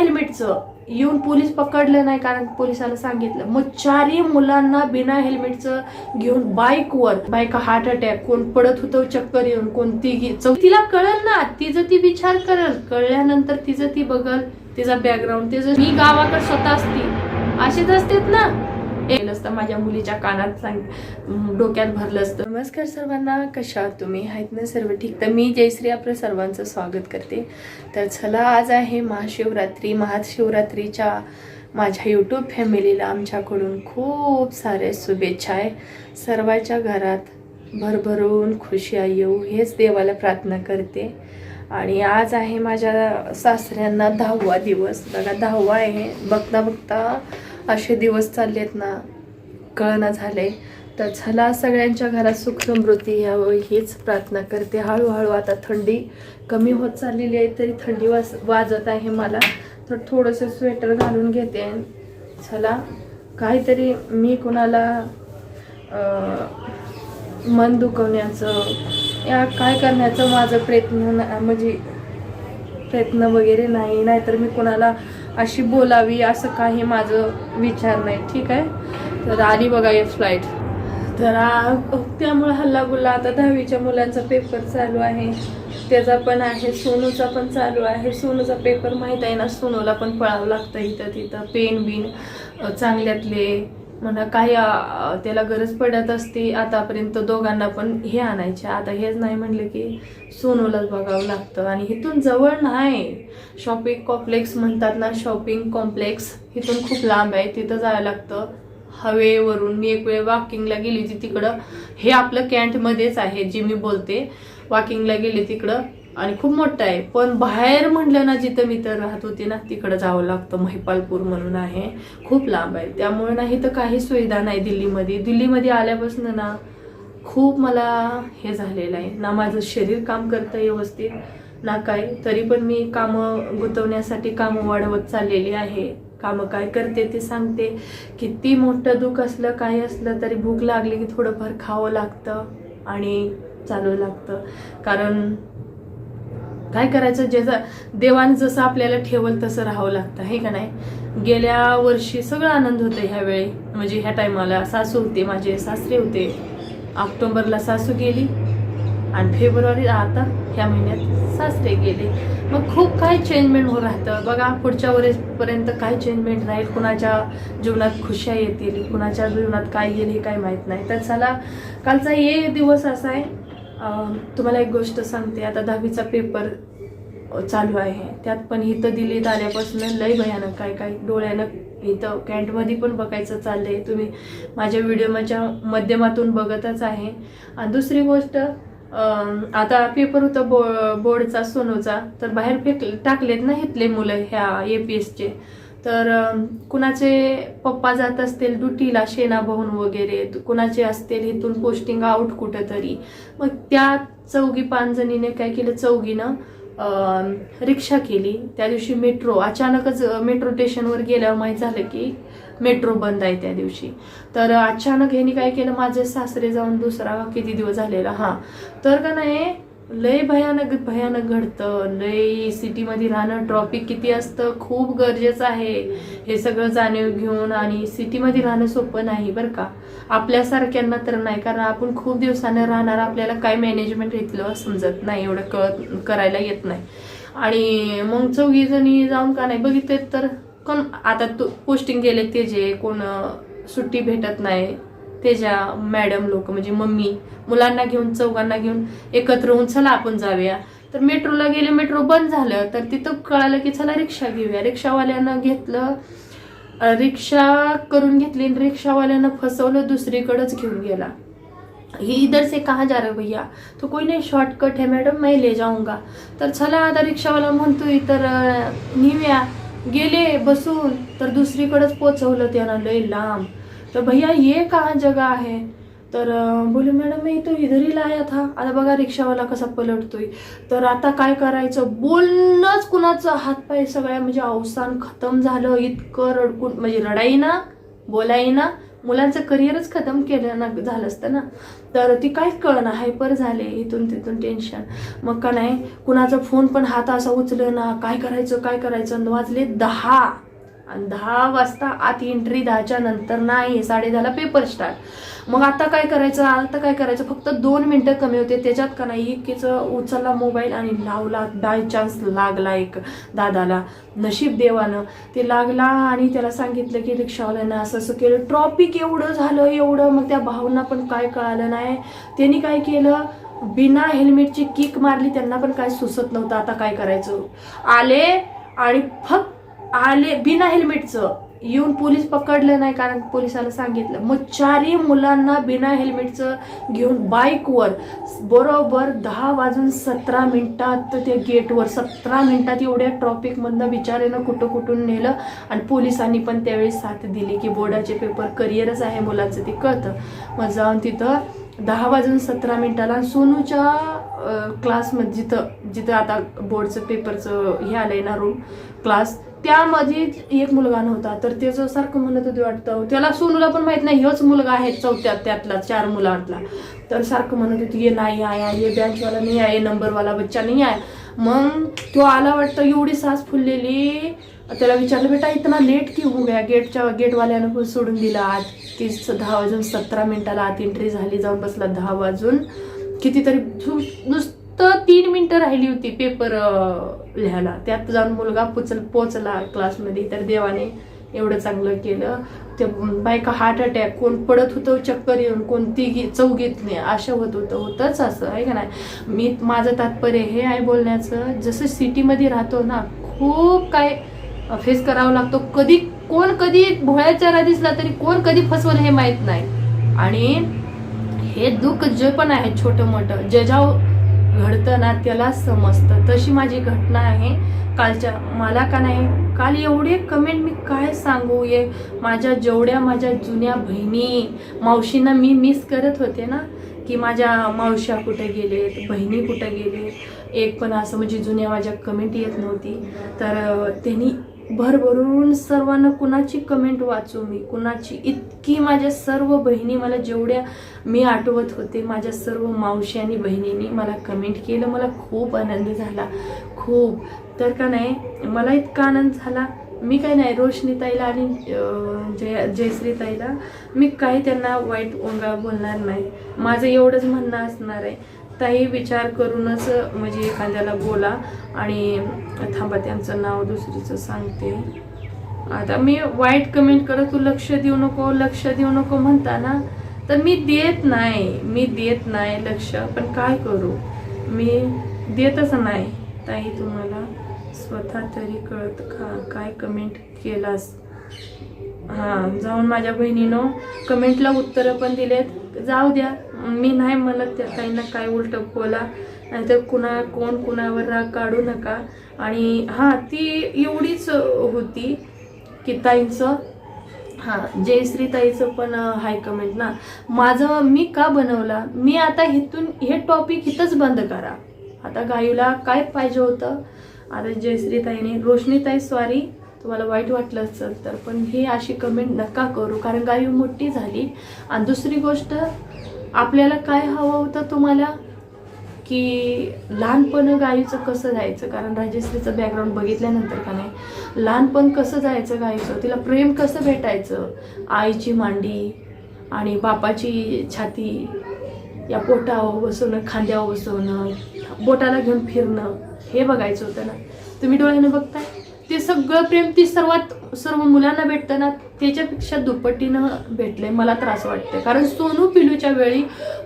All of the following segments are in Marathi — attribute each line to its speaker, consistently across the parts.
Speaker 1: हेल्मेटचं. येऊन पोलीस पकडलं नाही कारण पोलिसाला सांगितलं. मग चारही मुलांना बिना हेल्मेटचं घेऊन बाईकवर. बाईक हार्ट अटॅक कोण पडत होतं चक्कर येऊन कोण ती तिला कळल ना तिचं ती विचार करल. कळल्यानंतर तिचं ती बघल तिचा बॅकग्राऊंड तिचं मी गावाकडे स्वतः असती. असेच असतेत ना. असतं माझ्या मुलीच्या कानात सांग डोक्यात भरलं असतं. नमस्कार सर्वांना कशा तुम्ही? आहेत ना सर्व ठीक? तर मी जयश्री आपलं सर्वांचं स्वागत करते. तर चला आज आहे महाशिवरात्री महाशिवरात्रीच्या माझ्या यूट्यूब फॅमिलीला आमच्याकडून खूप सारे शुभेच्छा आहे. सर्वाच्या घरात भरभरून खुशी येऊ हेच देवाला प्रार्थना करते. आणि आज आहे माझ्या सासऱ्यांना दहावा दिवस. बघा दहावा आहे. बघता बघता असे दिवस चाललेत ना. कळना झाले तर चला सगळ्यांच्या घरात सुख समृद्धी यावं हीच प्रार्थना करते. हळूहळू आता थंडी कमी होत चाललेली आहे तरी थंडी वाज वाजत आहे मला. तर थोडंसं स्वेटर घालून घेते. चला काहीतरी मी कुणाला मन दुखवण्याचं या काय करण्याचं माझं प्रयत्न म्हणजे प्रयत्न वगैरे नाही नाहीतर मी कुणाला अशी बोलावी असं काही माझं विचार नाही. ठीक आहे? तर आली बघा एक फ्लाईट तर त्यामुळे हल्लागुल्ला आता दहावीच्या मुलांचा पेपर चालू आहे. त्याचा पण आहे सोनूचा पण चालू आहे. सोनूचा पेपर माहीत आहे ना सोनूला पण पळावं लागतं इथं तिथं. पेन बिन चांगल्यातले म्हणा काही त्याला गरज पडत असते आतापर्यंत दोघांना पण हे आणायचे. आता हेच नाही म्हणलं की सोनूलाच बघावं लागतं. आणि इथून जवळ नाही. शॉपिंग कॉम्प्लेक्स म्हणतात ना शॉपिंग कॉम्प्लेक्स इथून खूप लांब आहे तिथं जायला लागतं. हवेवरून मी एक वेळ वॉकिंगला गेली होती तिकडं. हे आपलं कॅन्टमध्येच आहे जे मी बोलते. वॉकिंगला गेली तिकडं आणि खूप मोठं आहे. पण बाहेर म्हटलं ना जिथं मी तर राहत होते ना तिकडं जावं लागतं. महिपालपूर म्हणून आहे. खूप लांब आहे. त्यामुळे ना इथं काही सुविधा नाही दिल्लीमध्ये. दिल्लीमध्ये आल्यापासून ना खूप मला हे झालेलं आहे. ना माझं शरीर काम करतं व्यवस्थित ना काय तरी पण मी कामं गुंतवण्यासाठी कामं वाढवत चाललेली आहे. कामं काय करते ते सांगते. किती मोठं दुःख असलं काय असलं तरी भूक लागली की थोडंफार खावं लागतं आणि चालू लागतं. कारण काय करायचं ज्याचं देवानं जसं आपल्याला ठेवल तसं राहावं लागतं हे का नाही? गेल्या वर्षी सगळं आनंद होतं ह्यावेळी म्हणजे ह्या टायमाला सासू होते माझे सासरे होते. ऑक्टोबरला सासू गेली आणि फेब्रुवारी आता ह्या महिन्यात सासरे गेले. मग खूप काही चेंजमेंट होत राहतं. बघा पुढच्या वरेपर्यंत काय चेंजमेंट राहील? कुणाच्या जीवनात खुशा येतील? कुणाच्या जीवनात काय येईल हे काय माहीत नाही. तर चला कालचा ये दिवस असा आहे. तुम्हाला एक गोष्ट सांगते. आता दहावीचा पेपर चालू आहे. त्यात पण इथं दिल्लीत आल्यापासून लय भयानक काय काय डोळ्यानं इथं कॅन्टमध्ये पण बघायचं चाललं आहे तुम्ही माझ्या व्हिडिओच्या माध्यमातून बघतच आहे. आणि दुसरी गोष्ट आता पेपर होता बो बोर्डचा सोनोचा. तर बाहेर फेक टाकलेत ना इथले मुलं ह्या ए पी एसचे तर कुणाचे पप्पा जात असतील ड्युटीला शेना भाऊन वगैरे कुणाचे असतील इथून पोस्टिंग आउट कुठंतरी. मग त्या चौघी पाच जणीने काय केलं? चौघीनं रिक्षा केली. त्या दिवशी मेट्रो अचानकच मेट्रो स्टेशनवर गेल्यावर माहीत झालं की मेट्रो बंद आहे त्या दिवशी. तर अचानक ह्यांनी काय केलं? माझे सासरे जाऊन दुसरा किती दिवस झालेला? हा. तर का नाही लय भयानक भयानक घडतं. लय सिटीमध्ये राहणं ट्रॉफिक किती असतं? खूप गरजेचं आहे. हे सगळं जाणीव घेऊन आणि सिटीमध्ये राहणं सोपं नाही बरं का. आपल्यासारख्यांना तर नाही. कारण आपण खूप दिवसानं राहणार आपल्याला काय मॅनेजमेंट घेतलं समजत नाही. एवढं कळत करायला येत नाही. आणि मग चौघी जणी जाऊन का नाही बघितले तर? कोण आता तू पोस्टिंग गेले ते जे कोण सुट्टी भेटत नाही त्याच्या मॅडम लोक म्हणजे मम्मी मुलांना घेऊन चौघांना घेऊन एकत्र होऊन चला आपण जाऊया. तर मेट्रोला गेले मेट्रो बंद झालं. तर तिथं कळालं की चला रिक्षा घेऊया. रिक्षावाल्यानं घेतलं रिक्षा करून घेतली आणि रिक्षावाल्यानं फसवलं दुसरीकडंच घेऊन गेला. ये इधर से कहाँ जा रहे हो भैया? तो कोई नाही शॉर्टकट है मॅडम मैं ले जाऊंगा. तर चला आता रिक्षावाला म्हणतोय तर निव्या गेले बसून तर दुसरीकडेच पोचवलं त्यानं लय लांब. तर भैया ये का जगा आहे? तर बोलू बोले मॅडम मी तो इधरीला ही लाया था आता बघा रिक्षावाला कसा पलटतोय. तर आता काय करायचं? बोलणंच कुणाचं हातपाय सगळ्या म्हणजे अवसान खतम झालं. इतकं रडकून म्हणजे रडाई ना बोलाई ना मुलांचं करिअरच खतम केलं ना झालं असतं ना. तर ती काहीच कळना हायपर झाले इथून तिथून टेन्शन. मग का नाही कुणाचा फोन पण हात असा उचलं ना काय करायचं काय करायचं वाजले दहा. आणि दहा वाजता आत एंट्री दहाच्या नंतर नाही साडे दहाला पेपर स्टार्ट मग आता काय करायचं? आता काय करायचं? फक्त दोन मिनटं कमी होते. त्याच्यात का नाही एकीचं उचलला मोबाईल आणि लावला. बाय चान्स लागला एक दादाला. नशीब देवानं. ते लागला आणि त्याला सांगितलं की रिक्षावाल्यानं असं असं केलं. ट्रॉफिक एवढं झालं एवढं. मग त्या भावना पण काय कळालं नाही. त्यांनी काय केलं? बिना हेल्मेटची किक मारली. त्यांना पण काय सुचत नव्हतं. आता काय करायचं? आले आणि फक्त आले बिना हेल्मेटचं. येऊन पोलीस पकडलं नाही कारण पोलिसाला सांगितलं. मग चारही मुलांना बिना हेल्मेटचं घेऊन बाईकवर. बरोबर दहा वाजून सतरा मिनिटात ते गेटवर सतरा मिनिटात एवढ्या ट्रॉफिकमधनं विचारेनं कुठं कुठून नेलं आणि पोलिसांनी पण त्यावेळी साथ दिली की बोर्डाचे पेपर करिअरच आहे मुलाचं ते कळतं. मग जाऊन तिथं दहा वाजून सतरा मिनिटाला सोनूच्या क्लासमध्ये जिथं जिथं आता बोर्डचं पेपरचं हे आलं आहे ना रूम क्लास त्यामध्ये एक मुलगा नव्हता. तर त्याचं सारखं म्हणत होते वाटतं त्याला सोनूला पण माहीत नाही हेच मुलगा आहे चौथ्यात त्यातला चार मुलांतला. तर सारखं म्हणत होती ये नाही आया ये बँचवाला नाही आहे नंबरवाला बच्चा नाही आहे मग तो आला वाटतं एवढी सास फुललेली. त्याला विचारलं बेटा इतना लेट की हो गया? गेटच्या गेटवाल्यानं पण सोडून दिला आत की स- दहा वाजून सतरा मिनिटाला आत एंट्री झाली जाऊन बसला दहा वाजून. कितीतरी झु- नुसतं तीन मिनिटं राहिली होती पेपर लिहायला. त्यात जाऊन मुलगा पुचल पोचला क्लासमध्ये तर देवाने एवढं चांगलं केलं. ते बायका हार्ट अटॅक कोण पडत होतं चक्कर येऊन कोण तिघी चौघीत नाही असं होत होतं. होतंच असं आहे का नाही? मी माझं तात्पर्य हे आहे बोलण्याचं जसं सिटीमध्ये राहतो ना खूप काय फेस करावा लागतो. कधी कोण कधी भोळ्याच्या रा दिसला तरी कोण कधी फसवलं हे माहीत नाही. आणि हे दुःख जे पण आहे छोटं मोठं जजाव घडतं ना त्याला समजतं. तशी माझी घटना आहे. कालच्या मला का नाही? काल एवढे कमेंट मी काय सांगू? ये माझ्या जेवढ्या माझ्या जुन्या बहिणी मावशींना मी मिस करत होते ना की माझ्या मावश्या कुठे गेलेत बहिणी कुठे गेले एक पण असं म्हणजे जुन्या माझ्या कमेंट येत नव्हती. तर त्यांनी भरभरून सर्वांना कुणाची कमेंट वाचू मी? कुणाची? इतकी माझ्या सर्व बहिणी मला जेवढ्या मी आठवत होते माझ्या सर्व मावशी आणि बहिणींनी मला कमेंट केलं. मला खूप आनंद झाला. खूप. तर का नाही मला इतका आनंद झाला. मी काय नाही रोशनीताईला आणि जय जयश्रीताईला मी काही त्यांना वाईट ओंगा बोलणार नाही. माझं एवढंच म्हणणं असणार आहे. ताई विचार करूनच म्हणजे एखाद्याला बोला आणि थांबा त्यांचं नाव दुसरीचं सांगते. आता मी वाईट कमेंट करत तू लक्ष देऊ नको लक्ष देऊ नको म्हणता ना तर मी देत नाही. मी देत नाही लक्ष. पण काय करू? मी देतच नाही. ताई तुम्हाला स्वतः तरी कळत का? काय कमेंट केलास? हां जाऊन माझ्या बहिणीनं कमेंटला उत्तरं पण दिलेत. जाऊ द्या. मी नाही म्हणत त्या ताईंना काय उलट बोला नाहीतर कुणा कोण कुणावर राग काढू नका. आणि हां ती एवढीच होती की ताईंचं. हां जयश्री ताईचं पण हाय कमेंट ना. माझं मी का बनवला? मी आता इथून हे टॉपिक इथंच बंद करा. आता गायूला काय पाहिजे होतं? आता जयश्री ताईने रोशनी ताई सॉरी तुम्हाला वाईट वाटलं असेल तर पण हे अशी कमेंट नका करू कारण गायू मोठी झाली. आणि दुसरी गोष्ट आपल्याला काय हवं होतं तुम्हाला? की लहानपण गायीचं कसं जायचं? कारण राजेश्रीचं बॅकग्राऊंड बघितल्यानंतर का नाही? लहानपण कसं जायचं गायीचं तिला प्रेम कसं भेटायचं? आईची मांडी आणि बापाची छाती या पोटावर बसवणं खांद्यावर बसवणं बोटाला घेऊन फिरणं हे बघायचं होतं ना? तुम्ही डोळ्यानं बघताय? ते सगळं प्रेम ती सर्वात सर्व मुलांना भेटतं ना त्याच्यापेक्षा दुप्पटीनं भेटलंय मला त्रास वाटतंय. कारण सोनू पिलूच्या वेळी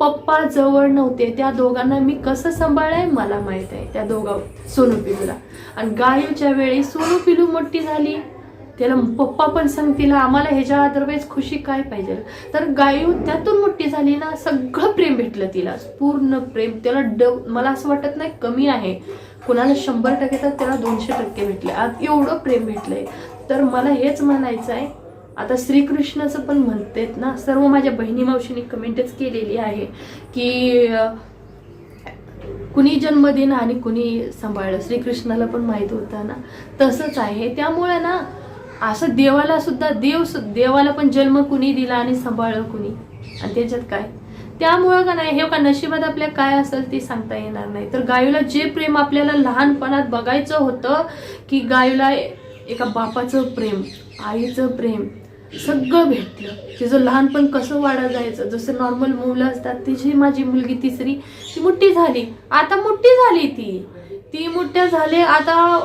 Speaker 1: पप्पा जवळ नव्हते. त्या दोघांना मी कसं सांभाळलंय मला माहीत आहे त्या दोघा सोनू पिलूला. आणि गायूच्या वेळी सोनू पिलू मोठी झाली. त्याला पप्पा पण सांगतील आम्हाला ह्याच्या अदरवाईज खुशी काय पाहिजे? तर गायू त्यातून मोठी झाली ना सगळं प्रेम भेटलं तिला. पूर्ण प्रेम त्याला ड मला असं वाटत नाही कमी आहे. कुणाला शंभर टक्के तर त्याला दोनशे टक्के भेटले. आज एवढं प्रेम भेटलंय. तर मला हेच म्हणायचं आहे आता श्रीकृष्णाचं पण म्हणतेत ना सर्व माझ्या बहिणी मावशीने कमेंटच केलेली आहे की कुणी जन्म देणं आणि कुणी सांभाळलं श्रीकृष्णाला पण माहीत होतं ना. तसंच आहे. त्यामुळे ना असं देवाला सुद्धा देव देवाला पण जन्म कुणी दिला आणि सांभाळलं कुणी? आणि त्याच्यात काय? त्यामुळं का नाही हे का नशिबात आपल्या काय असेल ते सांगता येणार नाही. तर गायूला जे प्रेम आपल्याला लहानपणात बघायचं होतं की गायूला एका बापाचं प्रेम आईचं प्रेम सगळं भेटलं. तिचं लहानपण कसं वाढत जायचं जसं नॉर्मल मुलं असतात तिची माझी मुलगी तिसरी ती मोठी झाली. आता मोठी झाली ती. ती मोठ्या झाले आता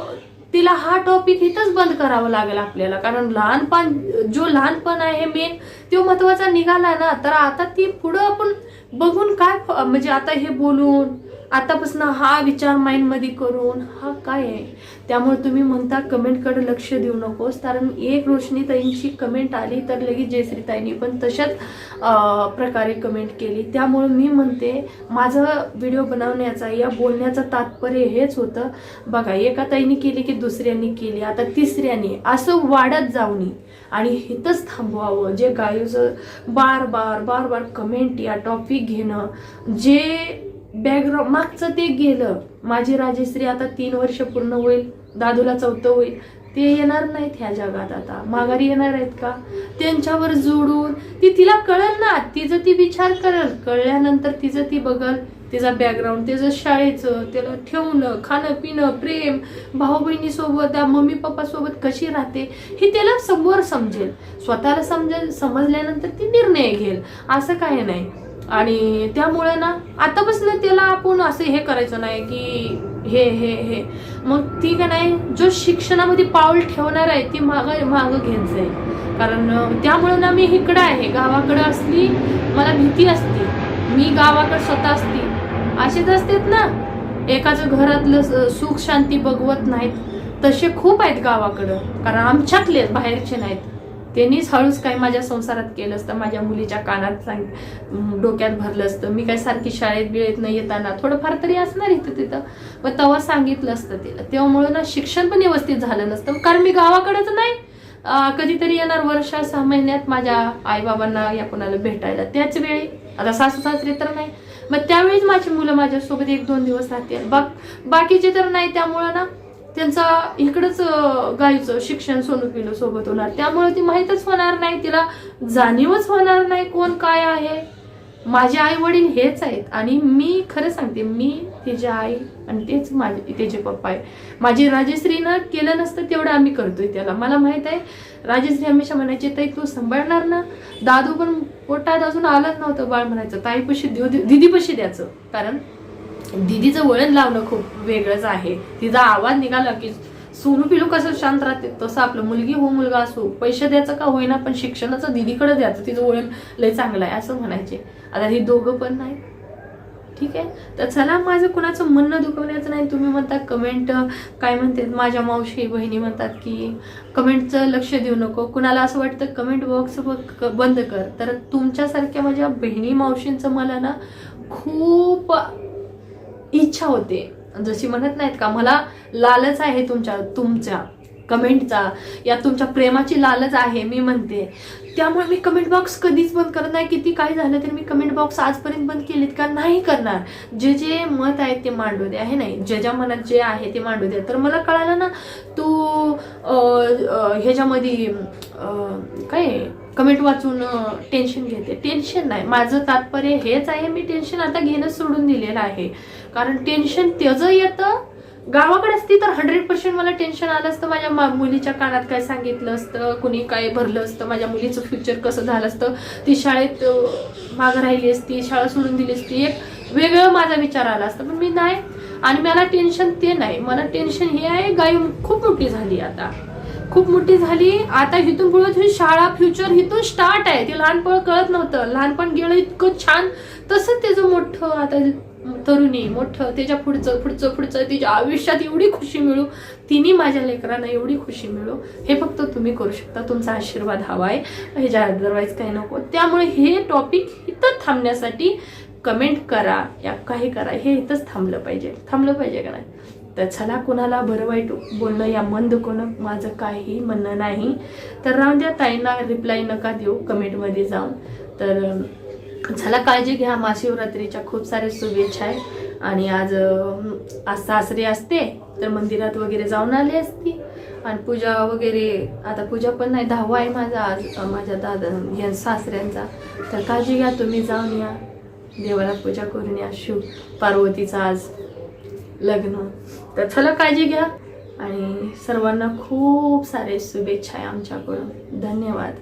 Speaker 1: तिला हा टॉपिक इथंच बंद करावं लागेल आपल्याला. कारण लहानपण जो लहानपण आहे मेन तो महत्त्वाचा निघाला ना तर आता ती पुढं बघून काय फ- म्हणजे आता हे बोलून आतापासून हा विचार माइंडमध्ये करून हा काय आहे? त्यामुळे तुम्ही म्हणता कमेंटकडे लक्ष देऊ नकोस. कारण एक रोशनी ताईंची कमेंट आली तर लगेच जयश्रीताईंनी पण तशाच प्रकारे कमेंट केली. त्यामुळे मी म्हणते माझं व्हिडिओ बनवण्याचा या बोलण्याचं तात्पर्य हेच होतं. बघा एका ताईने केली की दुसऱ्यांनी केली आता तिसऱ्याने. असं वाढत जाऊ नये आणि हिथंच थांबवावं. जे गायूचं बार बार बार बार कमेंट या टॉपिक घेणं जे बॅकग्राऊंड मागचं ते गेलं माझी राजश्री आता तीन वर्ष पूर्ण होईल दादूला चौथं होईल ते येणार नाहीत ह्या जगात आता. माघारी येणार आहेत का? त्यांच्यावर जोडून ती तिला कळल ना तिचं ती विचार करल. कळल्यानंतर तिचं ती बघल त्याचा बॅकग्राऊंड त्याचं शाळेचं त्याला ठेवणं खाणं पिणं प्रेम भाऊ बहिणीसोबत मम्मी पप्पासोबत कशी राहते हे त्याला समोर समजेल. स्वतःला समजेल समजल्यानंतर ती निर्णय घेईल. असं काही नाही. आणि त्यामुळे ना आतापासून त्याला आपण असं हे करायचं नाही की हे हे हे. मग ती का नाही जो शिक्षणामध्ये पाऊल ठेवणार आहे ती माग मागं घेत जाईल. कारण त्यामुळे ना मी इकडं आहे. गावाकडं असली मला भीती असते. मी गावाकडं स्वतः असते. असेच असतात ना. एकाच घरातलं स- सुख शांती बघवत नाहीत. तसे खूप आहेत गावाकडं. कारण आमच्यातले बाहेरचे नाहीत. त्यांनीच हळूच काय माझ्या संसारात केलं असतं. माझ्या मुलीच्या कानात सांग डोक्यात भरलं असतं. मी काय सारखी शाळेत बिळेत न येताना थोडंफार तरी असणार इथं तिथं. मग तेव्हा सांगितलं असतं तिला तेव्हामुळं ना शिक्षण पण व्यवस्थित झालं नसतं. कारण मी गावाकडंच नाही. कधीतरी येणार वर्षा सहा महिन्यात माझ्या आईबाबांना या कोणाला भेटायला. त्याच वेळी. आता सासू सासरे तर नाही. मग त्यावेळीच माझी मुलं माझ्यासोबत एक दोन दिवस राहतील बाक बाकीचे तर नाही त्यामुळं ना त्यांचा इकडंच गायचं शिक्षण सोनू पिलो सोबत होणार. त्यामुळे ती माहीतच होणार नाही तिला जाणीवच होणार नाही कोण काय आहे. माझे आई वडील हेच आहेत आणि मी खरं सांगते मी तिची आई आणि तेच माझे तिचे पप्पा आहे माझी राजश्रीनं केलं नसतं तेवढं आम्ही करतोय त्याला. मला माहीत आहे राजश्री हमेशा म्हणायचे ताई तू सांभाळणार ना? दादू पण पोटात अजून आलंच नव्हतं बाळ म्हणायचं. ताईपशी देऊ दिदीपाशी द्यायचं. कारण दिदीचं वळण लावणं खूप वेगळंच आहे. तिचा आवाज निघाला की सोनू पिलू कसं शांत राहते? तसं आपलं मुलगी हो मुलगा असो पैसे द्यायचं का होईना पण शिक्षणाचं दिदीकडे द्यायचं. तिचं वळण लय चांगलं आहे असं म्हणायचे. आता ही दोघं पण नाही ठीक आहे? तर चला माझं कुणाचं म्हणणं दुखवण्याचं नाही. तुम्ही म्हणता कमेंट काय म्हणते? माझ्या मावशी बहिणी म्हणतात की कमेंटचं लक्ष देऊ नको. कुणाला असं वाटतं कमेंट बॉक्स बंद कर. तर तुमच्यासारख्या माझ्या बहिणी मावशींचं मला ना खूप इच्छा होते. जशी म्हणत नाहीत का मला लालच आहे तुमच्या तुमच्या कमेंटचा या तुमच्या प्रेमाची लालच आहे मी म्हणते. त्यामुळे मी कमेंट बॉक्स कधीच बंद करत नाही. किती काय झालं तरी मी कमेंट बॉक्स आजपर्यंत बंद केलेत का नाही करणार. जे जे मत आहे ते मांडू दे आहे नाही? ज्या ज्या मनात जे आहे ते मांडू द्या तर मला कळालं ना तू ह्याच्यामध्ये काय? कमेंट वाचून टेन्शन घेते. टेन्शन नाही. माझं तात्पर्य हेच आहे. मी टेन्शन आता घेणं सोडून दिलेलं आहे. कारण टेन्शन त्याचं येतं गावाकडे असती तर हंड्रेड पर्सेंट मला टेन्शन आलं असतं. माझ्या मा- मुलीच्या कानात काय सांगितलं असतं कुणी काय भरलं असतं माझ्या मुलीचं फ्युचर कसं झालं असतं. ती शाळेत मागं राहिली असती शाळा सोडून दिली असती. एक वेगळं माझा विचार आला असता. पण मी नाही. आणि मला टेन्शन ते नाही. मला टेन्शन हे आहे गाय खूप मोठी झाली आता. खूप मोठी झाली. आता इथून पुढे शाळा फ्युचर इथून स्टार्ट आहे. ते लहानपण कळत नव्हतं. लहानपण गेलं इतकं छान. तसं त्याचं मोठं आता तरुणी मोठं त्याच्या पुढचं पुढचं पुढचं तिच्या आयुष्यात एवढी खुशी मिळू. तिने माझ्या लेकरांना एवढी खुशी मिळू. हे फक्त तुम्ही करू शकता. तुमचा आशीर्वाद हवा आहे ह्याच्या अदरवाईज काही नको. त्यामुळे हे टॉपिक इथं थांबण्यासाठी कमेंट करा. या काही करा. हे इथंच थांबलं पाहिजे. थांबलं पाहिजे का नाही? तर चला कुणाला बरं वाईट बोलणं या मन दुखवणं माझं काही म्हणणं नाही. तर राहून द्या ताईंना रिप्लाय नका देऊ कमेंटमध्ये जाऊन. तर चला काळजी घ्या महाशिवरात्रीच्या खूप साऱ्या शुभेच्छा आहे. आणि आज आज सासरी असते तर मंदिरात वगैरे जाऊन आले असते. आणि पूजा वगैरे आता पूजा पण नाही दहावा आहे माझा आज माझ्या दादा या सासऱ्यांचा. तर काळजी घ्या तुम्ही जाऊन या. देवाला पूजा करून या. शिव पार्वतीचा आज लग्न. तर चला काळजी घ्या. आणि सर्वांना खूप सारे शुभेच्छा आहे आमच्याकडून. धन्यवाद.